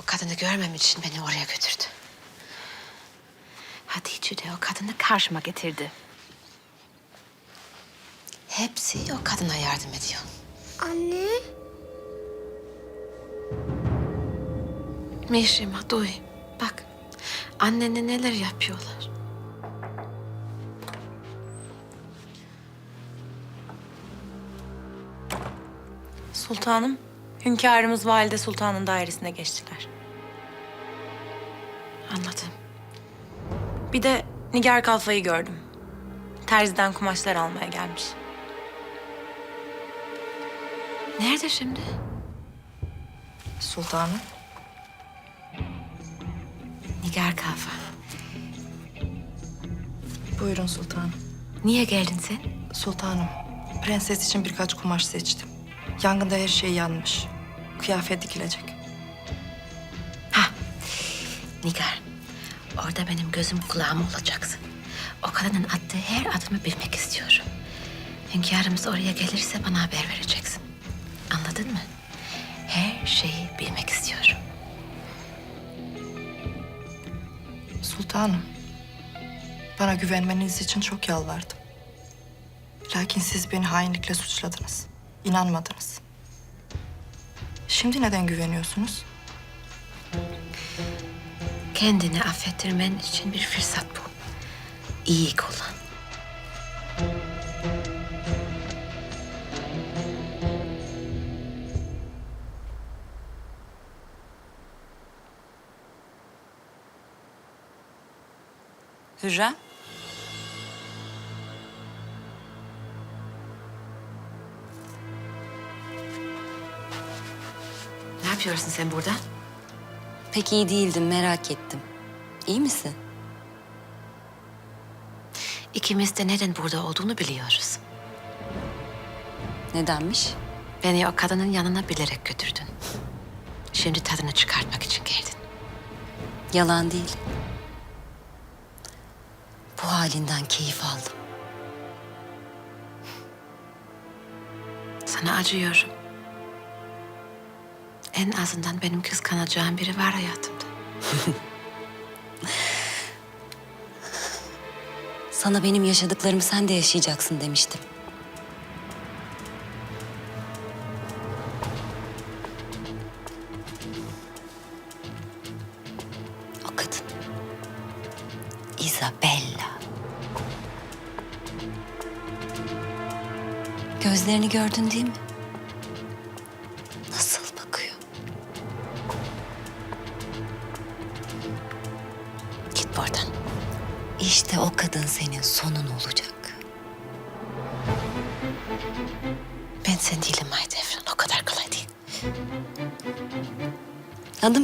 O kadını görmem için beni oraya götürdü. Hatice de o kadını karşıma getirdi. Hepsi o kadına yardım ediyor. Anne. Mişima duy. Bak annene neler yapıyorlar. Sultanım, hünkârımız Valide Sultan'ın dairesine geçtiler. Anladım. Bir de Nigar Kalfa'yı gördüm. Terziden kumaşlar almaya gelmiş. Nerede şimdi? Sultanım. Nigar Kafa. Buyurun sultanım. Niye geldin sen? Sultanım. Prenses için birkaç kumaş seçtim. Yangında her şey yanmış. Kıyafet dikilecek. Ha, Nigar. Orada benim gözüm kulağım olacaksın. O kadının attığı her adımı bilmek istiyorum. Hünkârımız oraya gelirse bana haber vereceksin. Anladın mı? Her şeyi bilmek istiyorum. Sultanım. Bana güvenmeniz için çok yalvardım. Lakin siz beni hainlikle suçladınız. İnanmadınız. Şimdi neden güveniyorsunuz? Kendini affettirmen için bir fırsat bu. İyi kullan. Hürrem. Yapıyorsun sen burada? Pek iyi değildim merak ettim. İyi misin? İkimiz de neden burada olduğunu biliyoruz. Nedenmiş? Beni o kadının yanına bilerek götürdün. Şimdi tadını çıkartmak için geldin. Yalan değil. Bu halinden keyif aldım. Sana acıyorum. En azından benim kıskanacağım biri var hayatımda. Sana benim yaşadıklarımı sen de yaşayacaksın demiştim. O kadın. Isabella. Gözlerini gördün değil mi?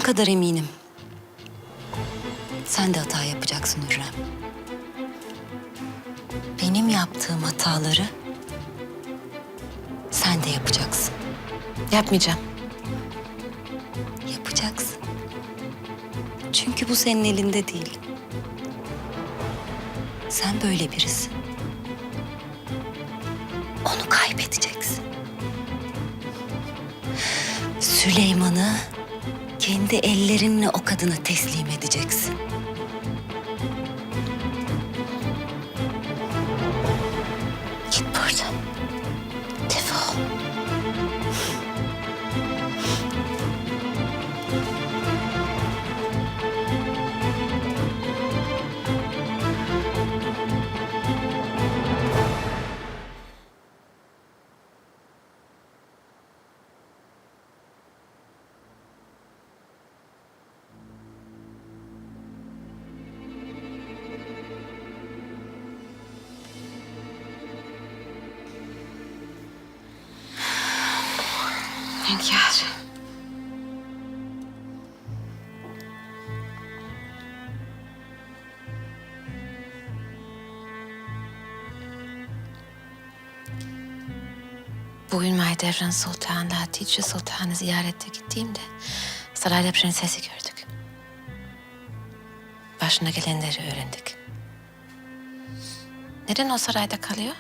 Kadar eminim. Sen de hata yapacaksın Hürrem. Benim yaptığım hataları sen de yapacaksın. Yapmayacağım. Yapacaksın. Çünkü bu senin elinde değil. Sen böyle birisin. Onu kaybedeceksin. Süleyman'ı kendi ellerinle o kadına teslim edeceksin. Bugün Mahidevran Sultan'la Hatice Sultan'ı ziyarete gittiğimde sarayda prensesi gördük. Başına gelenleri öğrendik. Neden o sarayda kalıyor?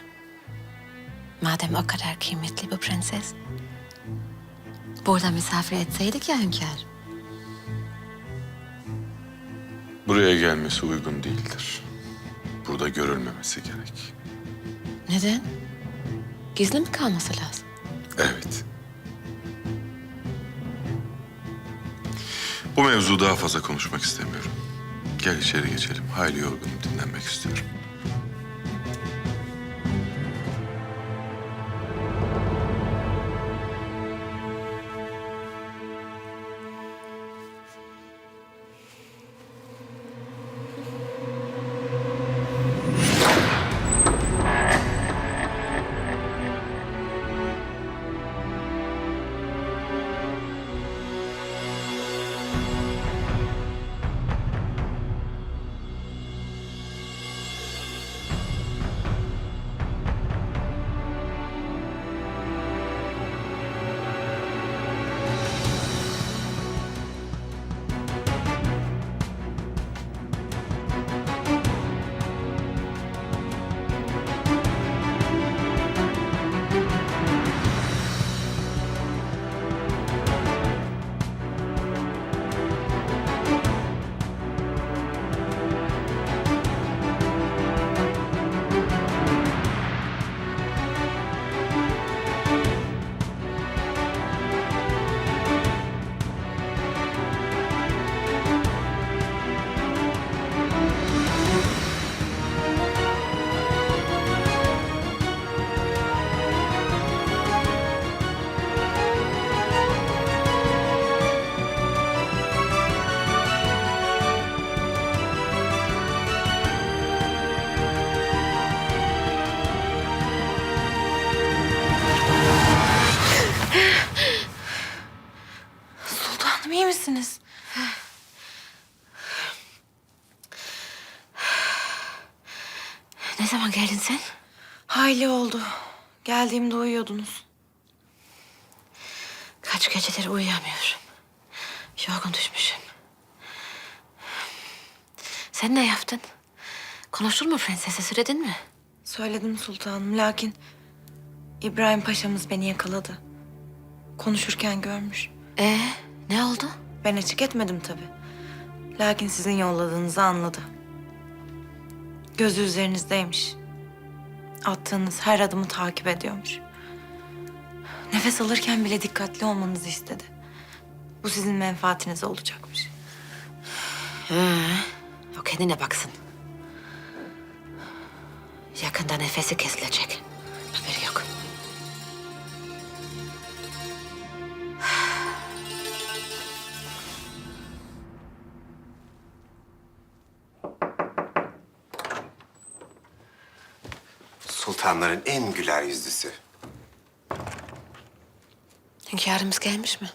Madem o kadar kıymetli bu prenses. Burada misafir etseydik ya hünkâr. buraya gelmesi uygun değildir. Burada görülmemesi gerek. Neden? Gizli mi kalması lazım? Evet. Bu mevzu daha fazla konuşmak istemiyorum. Gel içeri geçelim. Hayli yorgunum, dinlenmek istiyorum. Hayli oldu. Geldiğimde uyuyordunuz. Kaç gecedir uyuyamıyorum. Yorgun düşmüşüm. Sen ne yaptın? Konuştun mu prensese söyledin mi? Söyledim sultanım lakin İbrahim Paşa'mız beni yakaladı. Konuşurken görmüş. Ee, ne oldu? Ben açık etmedim tabii. Lakin sizin yolladığınızı anladı. Gözü üzerinizdeymiş. Attığınız her adımı takip ediyormuş. Nefes alırken bile dikkatli olmanızı istedi. Bu sizin menfaatinize olacakmış. Ee, o kendine baksın. Yakında nefesi kesilecek. Haberi yok. Sultanların en güler yüzlüsü. Hünkârımız gelmiş mi?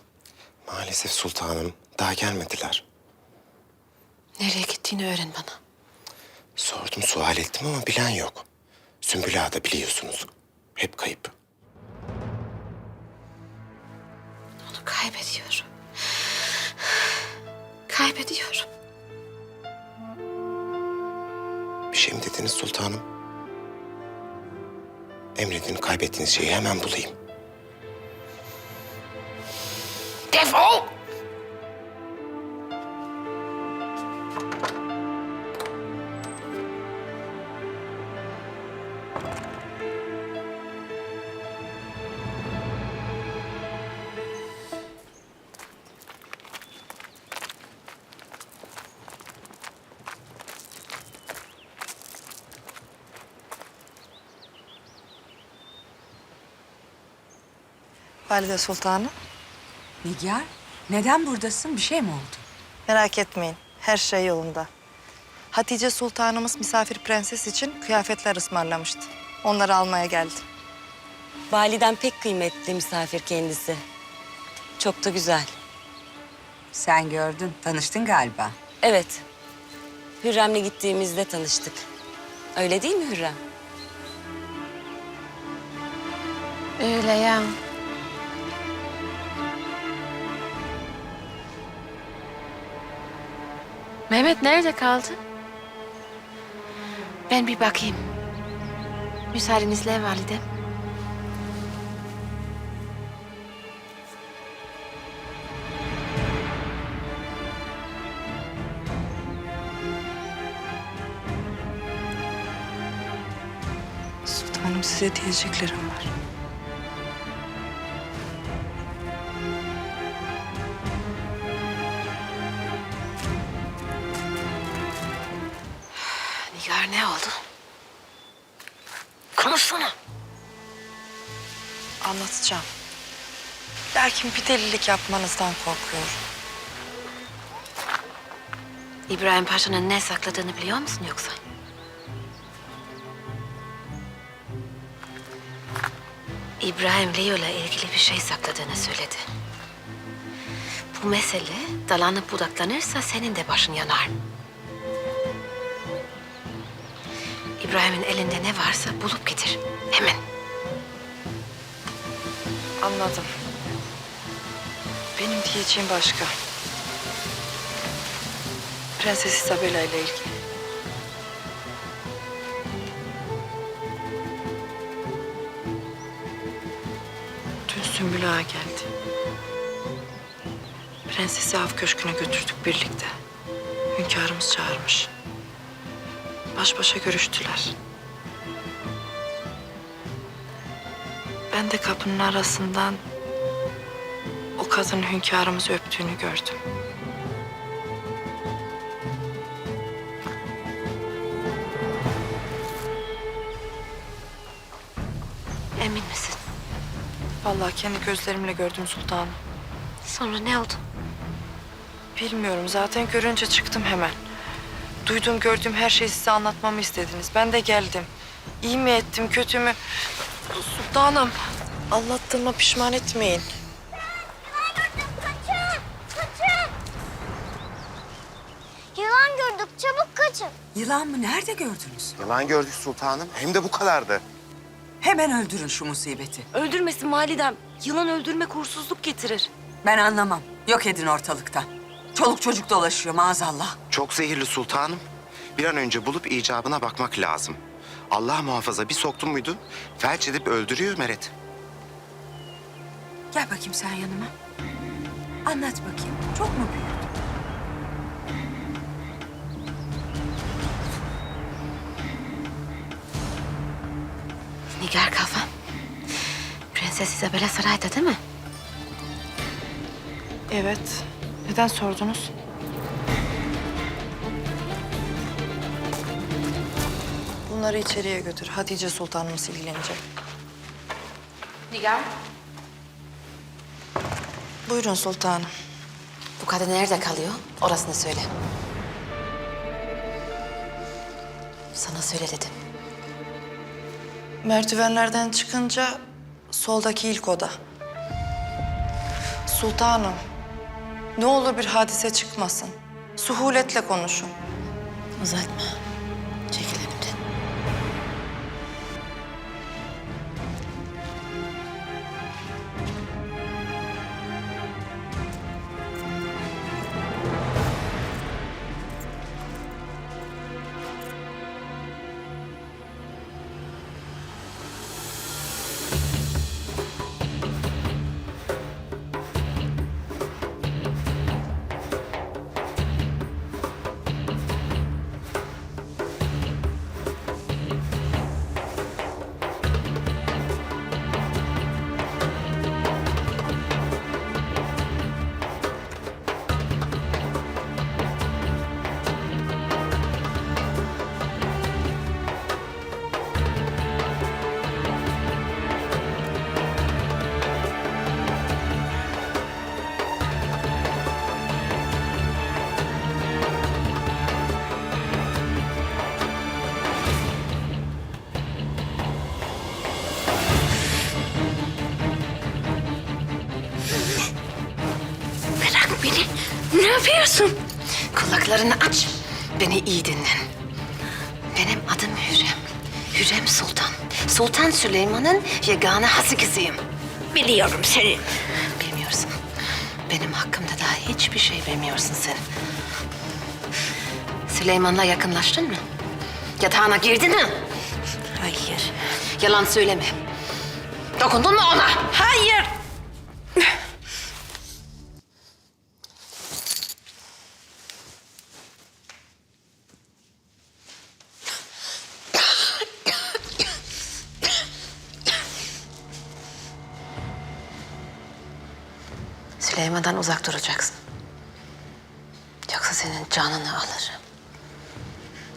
Maalesef sultanım daha gelmediler. Nereye gittiğini öğren bana. Sordum sual ettim ama bilen yok. Sümbül Ağa da biliyorsunuz. Hep kayıp. Emredin kaybettiğiniz şeyi hemen bulayım. Defol! Valide Sultanım, Nigar, neden buradasın? Bir şey mi oldu? merak etmeyin. Her şey yolunda. Hatice Sultanımız misafir prenses için kıyafetler ısmarlamıştı. Onları almaya geldim. Validen pek kıymetli misafir kendisi. Çok da güzel. Sen gördün, tanıştın galiba. Evet. Hürrem'le gittiğimizde tanıştık. Öyle değil mi Hürrem? Öyle ya. Mehmet nerede kaldı? Ben bir bakayım. Müsaadenizle validem. Sultanım size diyeceklerim var. Lakin bir delilik yapmanızdan korkuyorum. İbrahim Paşa'nın ne sakladığını biliyor musun yoksa? İbrahim Leo'yla ilgili bir şey sakladığını söyledi. Bu mesele dalanıp budaklanırsa senin de başın yanar. İbrahim'in elinde ne varsa bulup getir. Hemen. Anladım. Benim diyeceğim başka. Prenses Isabella ile ilgili. Dün Sümbül Ağa geldi. Prensesi av köşküne götürdük birlikte. Hünkârımız çağırmış. Baş başa görüştüler. Ben de kapının arasından o kadın hünkârımızı öptüğünü gördüm. Emin misin? Vallahi kendi gözlerimle gördüm sultanım. Sonra ne oldu? Bilmiyorum zaten görünce çıktım hemen. Duyduğum gördüğüm her şeyi size anlatmamı istediniz. Ben de geldim. İyi mi ettim kötü mü? Sultanım anlattığıma pişman etmeyin. Kaçın. Yılan mı? Nerede gördünüz? Yalan gördük sultanım. Hem de bu kadardı. Hemen öldürün şu musibeti. Öldürmesin validem. Yılan öldürmek uğursuzluk getirir. Ben anlamam. Yok edin ortalıktan. Çoluk çocuk dolaşıyor maazallah. Çok zehirli sultanım. Bir an önce bulup icabına bakmak lazım. Allah muhafaza bir soktu muydu felç edip öldürüyor Meret. Gel bakayım sen yanıma. Anlat bakayım. Çok mu büyüdü? Nigar kafa. Prenses Isabella sarayda değil mi? Evet. Neden sordunuz? Bunları içeriye götür. Hatice Sultanımız ilgilenecek. Nigar. Buyurun sultanım. Bu kadın nerede kalıyor? Orasını söyle. Sana söyle dedim. Merdivenlerden çıkınca soldaki ilk oda. Sultanım, ne olur bir hadise çıkmasın. Suhuletle konuşun. Uzatma. Kulaklarını aç. Beni iyi dinle. Benim adım Hürrem. Hürrem Sultan. Sultan Süleyman'ın yegane hası kızıyım. Biliyorum seni. Bilmiyorsun. Benim hakkımda daha hiçbir şey bilmiyorsun sen. Süleyman'la yakınlaştın mı? Yatağına girdin mi? Hayır. Yalan söyleme. Dokundun mu ona? Hayır. Süleyman'dan uzak duracaksın. Yoksa senin canını alırım.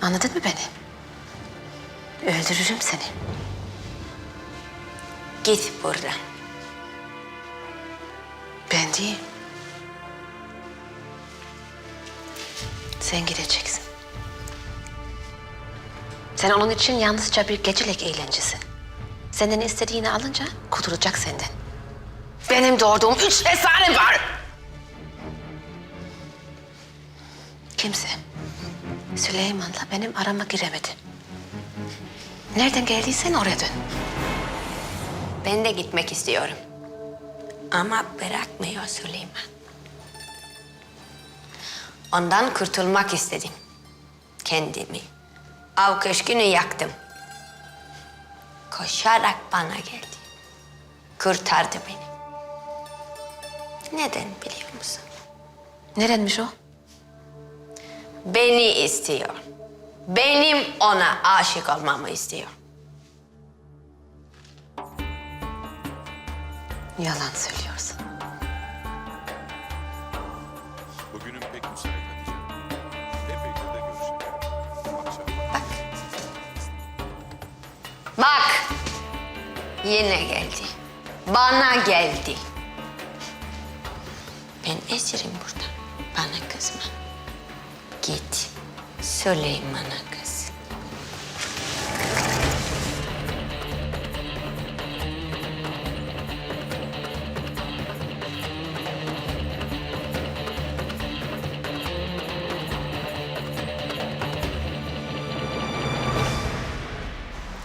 Anladın mı beni? Öldürürüm seni. Git buradan. Ben değil. Sen gideceksin. Sen onun için yalnızca bir gecelik eğlencesi. Senden istediğini alınca kurtulacak senden. Benim doğurduğum üç efsane var. Kimse Süleyman'la benim arama giremedi. Nereden geldiysen oraya dön. Ben de gitmek istiyorum. Ama bırakmıyor Süleyman. Ondan kurtulmak istedim. Kendimi. Av köşkünü yaktım. Koşarak bana geldi. Kurtardı beni. Neden biliyor musun? Nerenmiş o? Beni istiyor. Benim ona aşık olmamı istiyor. Yalan söylüyorsun. Bugünün pek müsait Hatice. Epeydir de görüşelim. Akşam. Bak. Yine geldi. Bana geldi. Ben esirim burada. Bana kızma. Git. Süleyman'a kız.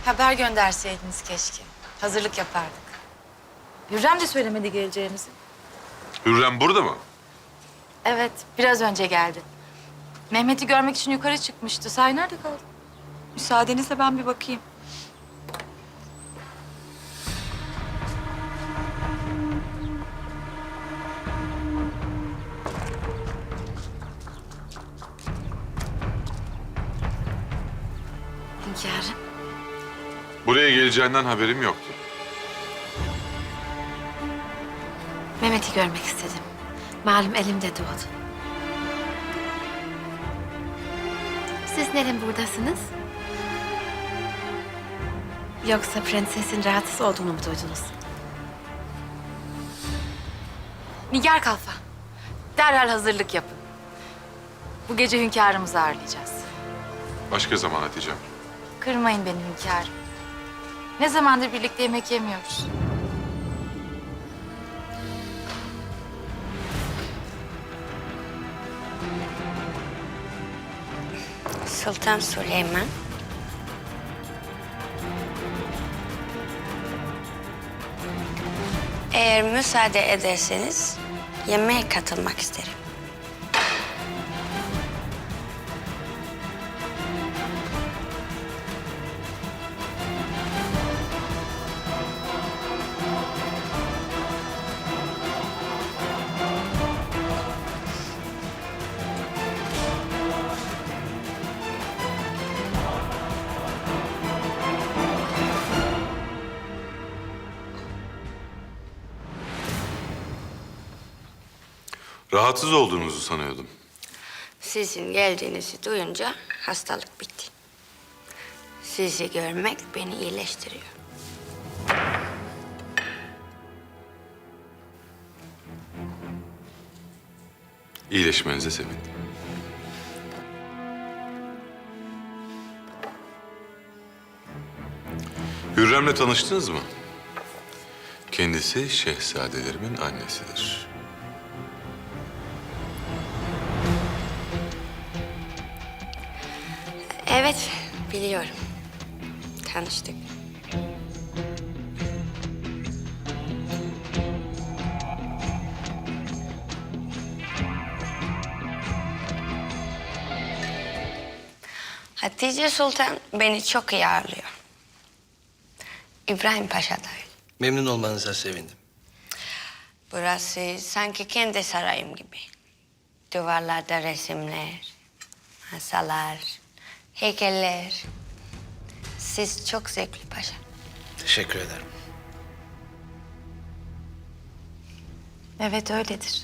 Haber gönderseydiniz keşke. Hazırlık yapardık. Hürrem de söylemedi geleceğimizi. Hürrem burada mı? Evet, biraz önce geldi. Mehmet'i görmek için yukarı çıkmıştı. Say nerede kaldı? Müsaadenizle ben bir bakayım. Hünkârım. Buraya geleceğinden haberim yoktu. Mehmet'i görmek istedim. Malum elimde doğdu. Neden buradasınız? Yoksa prensesin rahatsız olduğunu mu duydunuz? Nigar Kalfa. Derhal hazırlık yapın. Bu gece hünkârımızı ağırlayacağız. Başka zaman Hatice'm. Kırmayın beni hünkârım. Ne zamandır birlikte yemek yemiyoruz. Sultan Süleyman. Eğer müsaade ederseniz yemeğe katılmak isterim. Rahatsız olduğunuzu sanıyordum. Sizin geldiğinizi duyunca hastalık bitti. Sizi görmek beni iyileştiriyor. İyileşmenize sevindim. Hürrem'le tanıştınız mı? Kendisi şehzadelerimin annesidir. Biliyorum. Tanıştık. Hatice Sultan beni çok iyi ağırlıyor. İbrahim Paşa da öyle. Memnun olmanıza sevindim. Burası sanki kendi sarayım gibi. Duvarlarda resimler, masalar, heykeller. Siz çok zevkli paşa. Teşekkür ederim. Evet öyledir.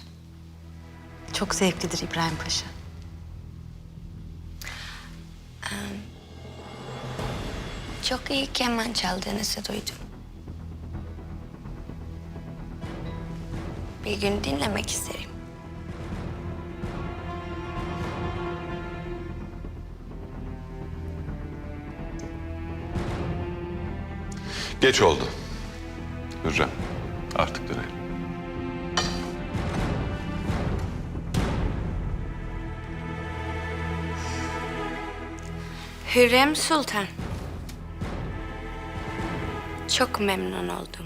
Çok zevklidir İbrahim Paşa. Çok iyi keman çaldığınızı duydum. Bir gün dinlemek isterim. Geç oldu. Hürrem, artık dönelim. Hürrem Sultan. Çok memnun oldum.